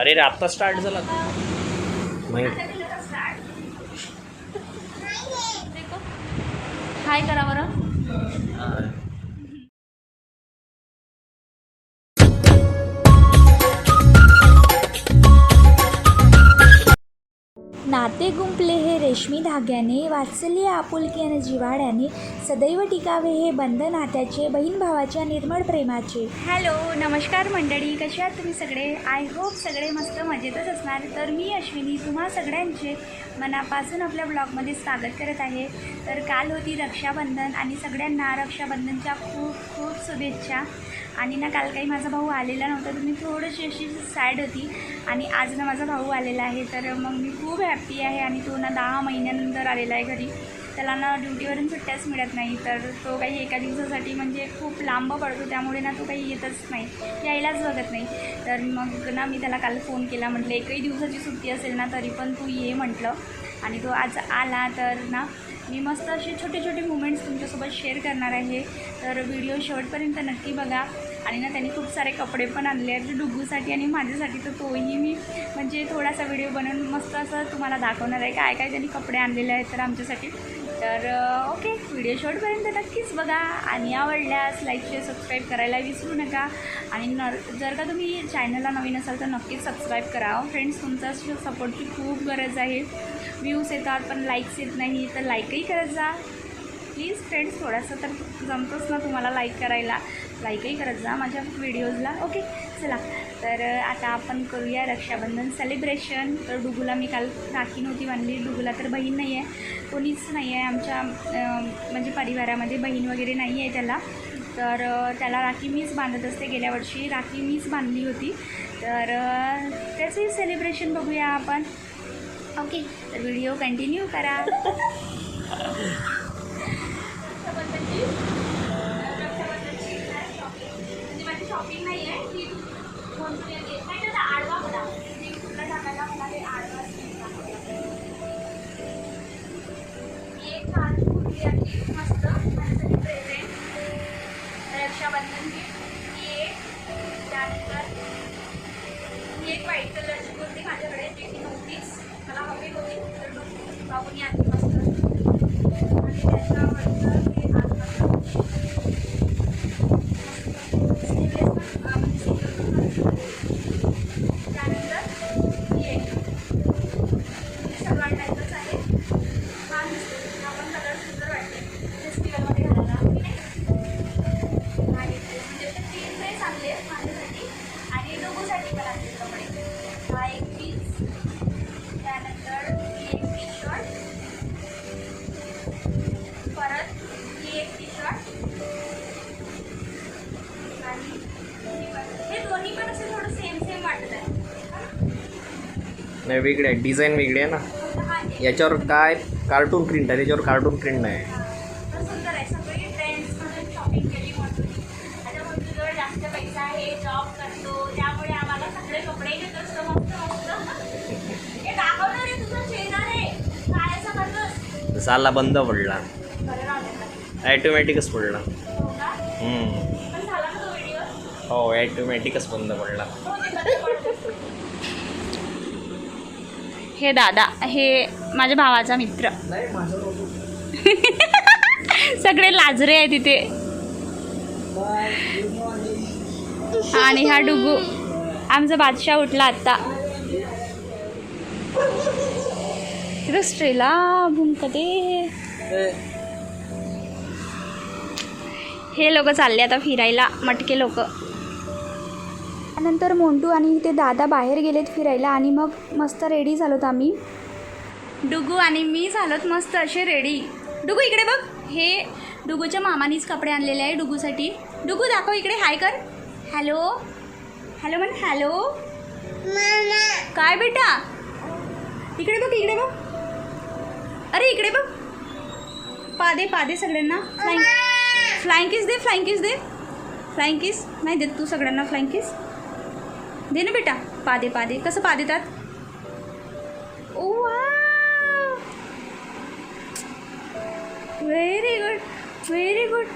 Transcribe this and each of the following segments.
अरे रे आत्ता स्टार्ट झाला हाय करा बरं. नाते गुंपले हे रेशमी धाग्याने वात्सल्य आपुलकी आणि जिवाड्याने सदैव टिकावे हे बंध नात्याचे बहीण भावाच्या निर्मळ प्रेमाचे. हॅलो नमस्कार मंडळी कसे आहात तुम्ही सगळे? आय होप सगळे मस्त मजेतच असणार. तर मी अश्विनी तुम्हा सगळ्यांचे मनापासून आपल्या ब्लॉगमध्ये स्वागत करत आहे. तर काल होती रक्षाबंधन आणि सगळ्यांना रक्षाबंधनच्या खूप खूप शुभेच्छा. आणि ना काल काही माझा भाऊ आलेला नव्हता तर मी थोडीशी अशी सॅड होती. आणि आज ना माझा भाऊ आलेला आहे तर मग मी खूप हॅप्पी आहे आणि तो ना दहा महिन्यानंतर आलेला आहे घरी. त्याला ना ड्युटीवरून सुट्ट्याच मिळत नाही तर तो काही एका दिवसासाठी म्हणजे खूप लांब पडतो त्यामुळे ना तो काही येतच नाही यायलाच बघत नाही. तर मग ना मी त्याला काल फोन केला म्हटलं एकही दिवसाची सुट्टी असेल ना तरी पण तू ये म्हटलं. आणि तो आज आला तर ना मी मस्त असे छोटे छोटे मुमेंट्स तुमच्यासोबत शेअर करणार आहे. तर व्हिडिओ शेवटपर्यंत नक्की बघा. आणि ना त्यांनी खूप सारे कपडे पण आणले आहेत डुगूसाठी आणि माझ्यासाठी तर तोही मी म्हणजे थोडासा व्हिडिओ बनवून मस्त असं तुम्हाला दाखवणार आहे काय काय त्यांनी कपडे आणलेले आहेत तर आमच्यासाठी. तर ओके व्हिडिओ शॉर्टपर्यंत नक्कीच बघा आणि आवडल्यास लाईक शेअर सबस्क्राईब करायला विसरू नका. आणि न जर का तुम्ही चॅनलला नवीन असाल तर नक्कीच सबस्क्राईब करा. फ्रेंड्स तुमचा सपोर्टची खूप गरज आहे. व्ह्यूज येतात पण लाईक्स येत नाही तर लाईकही करत जा. प्लीज फ्रेंड्स थोडंसं तर जमतोच ना तुम्हाला लाईक करायला. लाईकही करत जा माझ्या व्हिडिओजला ओके चला. तर आता आपण करूया रक्षाबंधन सेलिब्रेशन तर डुगूला मी काल राखी नव्हती बांधली. डुगूला तर बहीण नाही आहे कोणीच नाही आहे आमच्या म्हणजे परिवारामध्ये बहीण वगैरे नाही आहे त्याला. तर त्याला राखी मीच बांधत असते. गेल्या वर्षी राखी मीच बांधली होती. तर त्याचंही सेलिब्रेशन बघूया आपण. ओके तर व्हिडिओ कंटिन्यू करा म्हणजे माझी शॉपिंग नाही आहे ती फोन घेत नाही. त्याचा आडवा ती टाकायला मला ते आडवा एक छान कुर्ती आणली. मस्त. माझ्यासाठी प्रेझेंट रक्षाबंधनची ही एक. त्यानंतर ही एक व्हाईट कलरची कुर्ती माझ्याकडे जी की नव्हतीच. मला हवी होती. तर मग बाबूनी आणली. मस्त. आणि त्याच्यावरचं नाही वेगळे आहे डिझाईन वेगळी आहे ना. याच्यावर काय कार्टून प्रिंट आहे त्याच्यावर कार्टून प्रिंट नाही. साला बंद पडला. ॲटोमॅटिकच पडला. हो झाला व्हिडिओ हो ॲटोमॅटिकच बंद पडला. हे दादा हे माझ्या भावाचा मित्र. सगळे लाजरे आहे तिथे आणि हा डुगू. आमचा बादशाह उठला आत्ता. तिथं स्ट्रेला भूमकते हे लोक चालले आता फिरायला मटके लोक. त्यानंतर मोंटू आणि ते दादा बाहेर गेलेत फिरायला आणि मग मस्त रेडी झालोत आम्ही. डुगू आणि मी झालोत मस्त असे रेडी. डुगू इकडे बघ. हे डुगूच्या मामानीच कपडे आणलेले आहे डुगूसाठी. डुगू दाखव इकडे. हाय कर. हॅलो. हॅलो म्हण हॅलो. काय बेटा? इकडे बघ इकडे बघ. अरे इकडे बघ. पादे पादे सगळ्यांना. फ्लाइंग फ्लाइंग किस दे फ्लाइंग किस दे. फ्लाइंग किस नाही देत तू सगळ्यांना फ्लाइंग किस दे ना बेटा. पादे पादे. कसं पा देतात? व्हेरी गुड व्हेरी गुड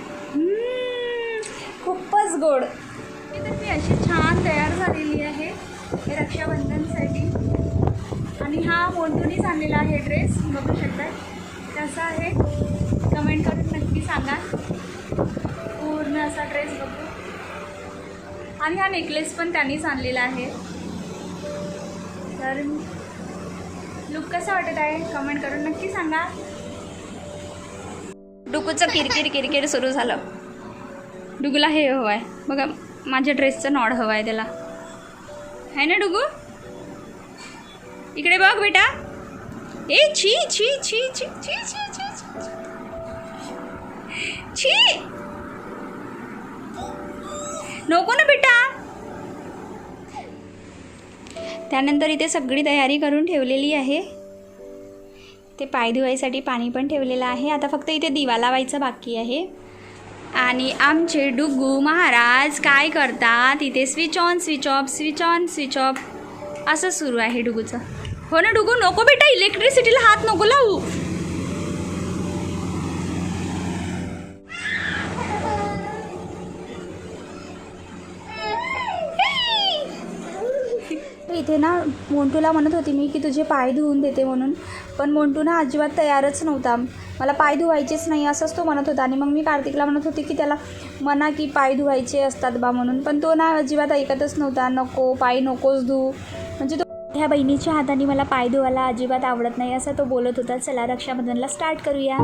खूपच गोड. तर अशी छान तयार झालेली आहे. हे रक्षाबंधनसाठी. आणि हा मोंटूनीच आणलेला आहे ड्रेस बघू शकता कसा आहे? कमेंट करून नक्की सांगा. पूर्ण असा ड्रेस बघू आणि हा नेकलेस पण त्यांनीच आणलेला आहे. तर लुक कसा वाटत आहे? कमेंट करून नक्की सांगा. डुकूचं किरकिर किरकिर सुरू झालं. डुगूला हे हवं आहे बघा माझ्या ड्रेसचं नॉड हवं आहे त्याला. आहे ना डुगू इकडे बघ बेटा. ए छी छी छी छी छी छी छी छी. छी! नको ना बेटा. त्यानंतर इथे सगळी तयारी करून ठेवलेली आहे. ते पाय धुवायसाठी पाणी पण ठेवलेलं आहे. आता फक्त इथे दिवा लावायचा बाकी आहे. आणि आमचे डुगू महाराज काय करतात? इथे switch on switch off switch on switch off असं सुरू आहे डुगूचं. हो ना डुगू? नको बेटा इलेक्ट्रिसिटीला हात नको लावू. ना मोंटूला म्हणत होती मी की तुझे पाय धुवून देते म्हणून. पण मोंटू ना अजिबात तयारच नव्हता. मला पाय धुवायचेच नाही असंच तो म्हणत होता. आणि मग मी कार्तिकला म्हणत होती की त्याला म्हणा की पाय धुवायचे असतात बा म्हणून. पण तो ना अजिबात ऐकतच नव्हता. नको पाय नकोच धुवू म्हणजे तो ह्या बहिणीच्या हाताने मला पाय धुवायला अजिबात आवडत नाही असं तो बोलत होता. चला रक्षाबंधनला स्टार्ट करूया.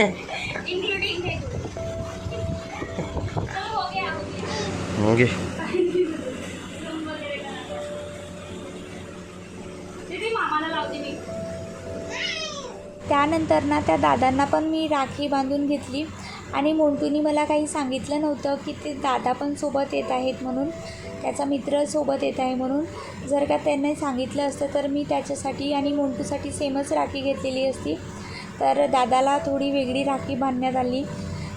ओके त्यानंतर ना त्या दादांना पण मी राखी बांधून घेतली. आणि मोंटूनी मला काही सांगितलं नव्हतं की ते दादा पण सोबत येत आहेत म्हणून. त्याचा मित्र सोबत येत आहे म्हणून. जर का त्यांनी सांगितलं असतं तर मी त्याच्यासाठी आणि मोंटूसाठी सेमच राखी घेतलेली असती. तर दादाला थोडी वेगळी राखी बांधण्यात आली.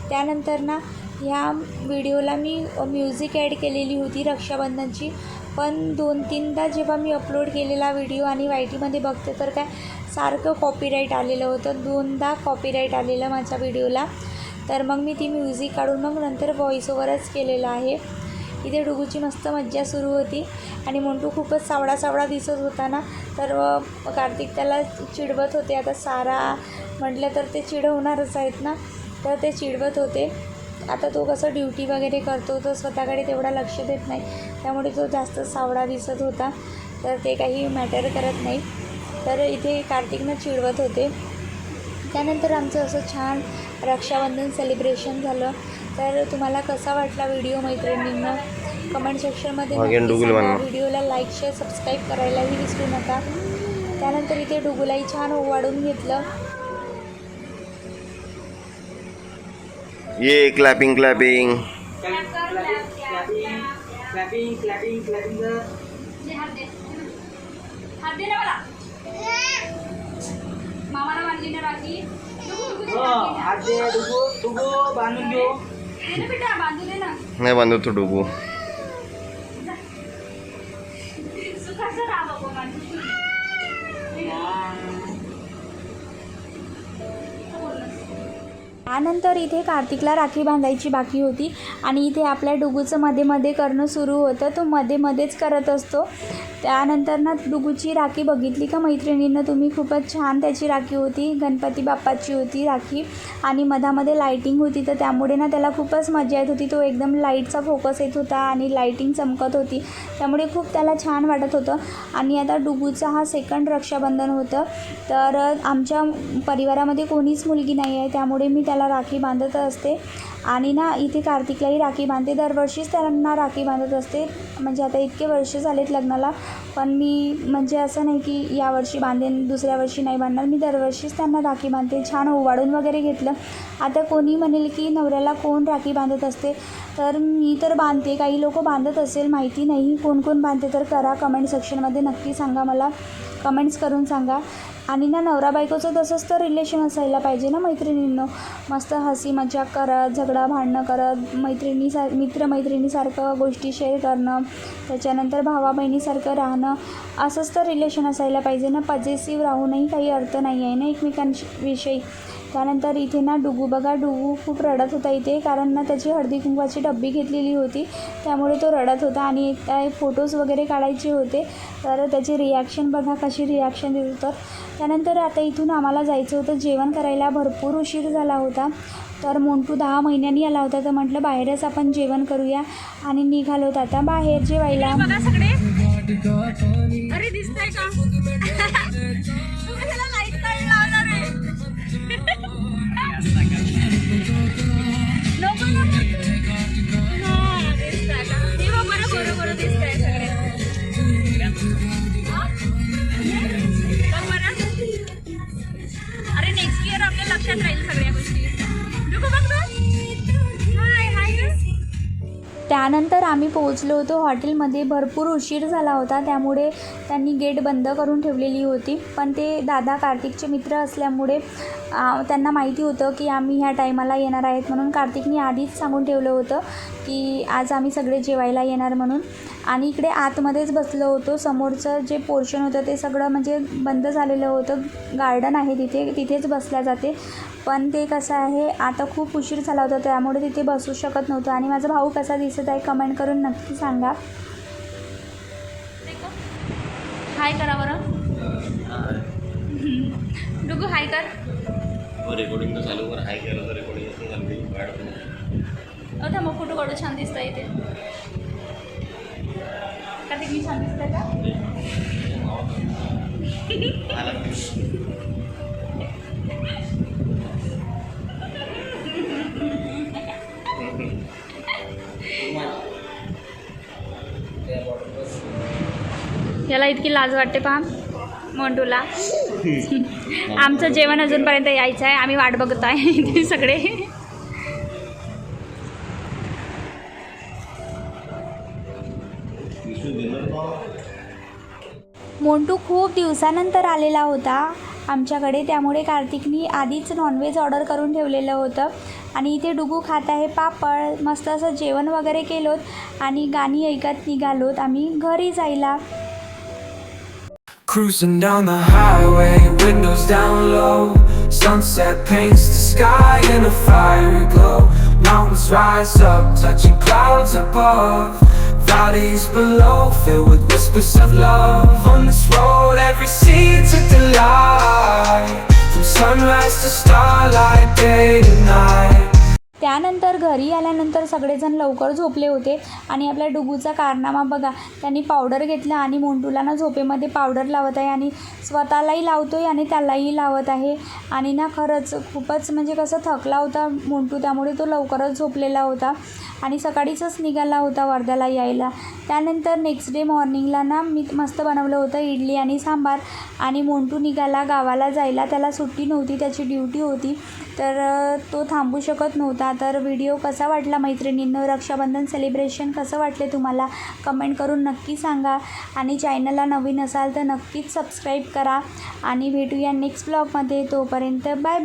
त्यानंतर ना ह्या व्हिडिओला मी म्युझिक ॲड केलेली होती रक्षाबंधनची. पण दोन तीनदा जेव्हा मी अपलोड केलेला व्हिडिओ आणि वाय टीमध्ये बघते तर काय सारखं कॉपीराईट आलेलं होतं. दोनदा कॉपीराईट आलेलं माझ्या व्हिडिओला. तर मग मी ती म्युझिक काढून मग नंतर व्हॉइस ओव्हरच केलेलं आहे. इथे डुगूची मस्त मज्जा सुरू होती. आणि मोंटू खूपच सावडा सावडा दिसत होता ना. तर कार्तिक त्याला चिडवत होते. आता सारा म्हटलं तर ते चिडवणारच आहेत ना. तर ते चिडवत होते. आता तो कसं ड्युटी वगैरे करतो तो स्वतःकडे तेवढा लक्ष देत नाही. त्यामुळे तो जास्त सावळा दिसत होता. तर ते काही मॅटर करत नाही. तर इथे कार्तिकनं चिडवत होते. त्यानंतर आमचं असं छान रक्षाबंधन सेलिब्रेशन झालं. तर तुम्हाला कसा वाटला व्हिडिओ मैत्रिणींना? कमेंट सेक्शनमध्ये. व्हिडिओला लाईक शेअर सबस्क्राईब करायलाही विसरू नका. त्यानंतर इथे डुगुलाही छान ओवाळून घेतलं. ये clapping clapping clapping clapping clapping त्यानंतर इथे कार्तिकला राखी बांधायची बाकी होती. आणि इथे आपल्या डुगूचं मध्ये मध्ये करणं सुरू होतं. तो मध्ये मध्येच करत असतो. त्यानंतर ना डुगूची राखी बघितली का मैत्रिणींना? तुम्ही खूपच छान त्याची राखी होती. गणपती बाप्पाची होती राखी. आणि मधामध्ये लाईटिंग होती. तर त्यामुळे ना त्याला खूपच मजा येत होती. तो एकदम लाईटचा फोकस येत होता आणि लाईटिंग चमकत होती. त्यामुळे खूप त्याला छान वाटत होतं. आणि आता डुगूचा हा सेकंड रक्षाबंधन होतं. तर आमच्या परिवारामध्ये कोणीच मुलगी नाही आहे त्यामुळे मी त्याला राखी बांधत असते. आणि ना इथे कार्तिकलाही राखी बांधते. दरवर्षीच त्यांना राखी बांधत असते. म्हणजे आता इतके वर्ष झालेत लग्नाला. पण मी म्हणजे असं नाही की यावर्षी बांधेन दुसऱ्या वर्षी नाही बांधणार. मी दरवर्षीच त्यांना राखी बांधते. छान ओवाळून वगैरे घेतलं. आता कोणी म्हणेल की नवऱ्याला कोण राखी बांधत असते? तर मी तर बांधते. काही लोक बांधत असेल माहिती नाही. कोण कोण बांधते तर करा. कमेंट सेक्शनमध्ये नक्की सांगा मला. कमेंट्स करून सांगा. आणि ना नवरा बायकोचं तसंच तर रिलेशन असायला पाहिजे ना मैत्रिणींनो. मस्त हसी मजाक करत झगडा भांडणं करत मैत्रिणीसार मित्रमैत्रिणीसारखं गोष्टी शेअर करणं त्याच्यानंतर भावा बहिणीसारखं राहणं असंच तर रिलेशन असायला पाहिजे ना. पजेसिव्ह राहूनही काही अर्थ नाही आहे ना एकमेकांविषयी त्यानंतर इथे ना डुगू बघा डुगू खूप रडत होता इथे कारण ना त्याची हळदी कुंकवाची डब्बी घेतलेली होती. त्यामुळे तो रडत होता आणि काय फोटोज वगैरे काढायचे होते. तर त्याची रिॲक्शन बघा कशी रिॲक्शन देत होतं त्यानंतर आता इथून आम्हाला जायचं होतं जेवण करायला भरपूर उशीर झाला होता. तर मोंटू दहा महिन्यांनी आला होता तर म्हटलं बाहेरच आपण जेवण करूया आणि निघालो होतो. आता बाहेर जेवायला. अरे दिसतंय का? त्यानंतर आम्ही पोहोचलो होतो. हॉटेलमध्ये भरपूर उशीर झाला होता. त्यामुळे त्यांनी गेट बंद करून ठेवलेली होती. पण ते दादा कार्तिकचे मित्र असल्यामुळे त्यांना माहिती होतं की आम्ही ह्या टायमाला येणार आहेत म्हणून कार्तिकने आधीच सांगून ठेवलं होतं की आज आम्ही सगळे जेवायला येणार म्हणून. आणि इकडे आतमध्येच बसलो होतो. समोरचं जे पोर्शन होतं ते सगळं म्हणजे बंद झालेलं होतं. गार्डन आहे तिथे तिथेच बसल्या जाते. पण ते कसं आहे आता खूप उशीर झाला होता त्यामुळे तिथे बसू शकत नव्हतं. आणि माझा भाऊ कसा दिसत आहे कमेंट करून नक्की सांगा. हाय करा बरं. डुगू हाय कर. रेकॉर्डिंग चालू कर. हाय केलं तर रेकॉर्डिंग अहो थांबा फोटो काढू. छान दिसतं इथे कार्तिक मी छान दिसतंय का? याला इतकी लाज वाटते पहा मोंटूला आमचं जेवण अजूनपर्यंत यायचं आहे आम्ही वाट बघत आहे इथे सगळे. मोंटू खूप दिवसानंतर आलेला होता. आमच्याकडे त्यामुळे कार्तिकनी आधीच नॉनव्हेज ऑर्डर करून ठेवलेलं होतं. आणि इथे डुगू खात आहे पापड मस्त असं जेवण वगैरे केलोत आणि गाणी ऐकत निघालोत. आम्ही घरी जायला. Cruising down the highway, windows down low. Sunset paints the sky in a fiery glow. Mountains rise up, touching clouds above. Valleys below, filled with whispers of love. On this road, every seed's a delight. From sunrise to starlight, day to night. त्यानंतर घरी आल्यानंतर सगळेजण लवकर झोपले होते. आणि आपल्या डुगूचा कारनामा बघा. त्यांनी पावडर घेतला आणि मोंटूला ना झोपेमध्ये पावडर लावत आहे आणि स्वतःलाही लावतो आहे आणि त्यालाही लावत आहे. आणि ना खरंच खूपच म्हणजे कसं थकला होता मोंटू त्यामुळे तो लवकरच झोपलेला होता. आणि सकाळीचच निघाला होता वर्ध्याला यायला. त्यानंतर नेक्स्ट डे मॉर्निंगला ना मी मस्त बनवलं होतं इडली आणि सांबार. आणि मोंटू निघाला गावाला जायला. त्याला सुट्टी नव्हती त्याची ड्युटी होती. तर तो थांबू शकत नव्हता. तर व्हिडिओ कसा वाटला मैत्रिणींनो? रक्षाबंधन सेलिब्रेशन कसं वाटले तुम्हाला? कमेंट करून नक्की सांगा. आणि चॅनलला नवीन असाल तर नक्कीच सबस्क्राईब करा. आणि भेटूया नेक्स्ट ब्लॉगमध्ये तोपर्यंत बाय बाय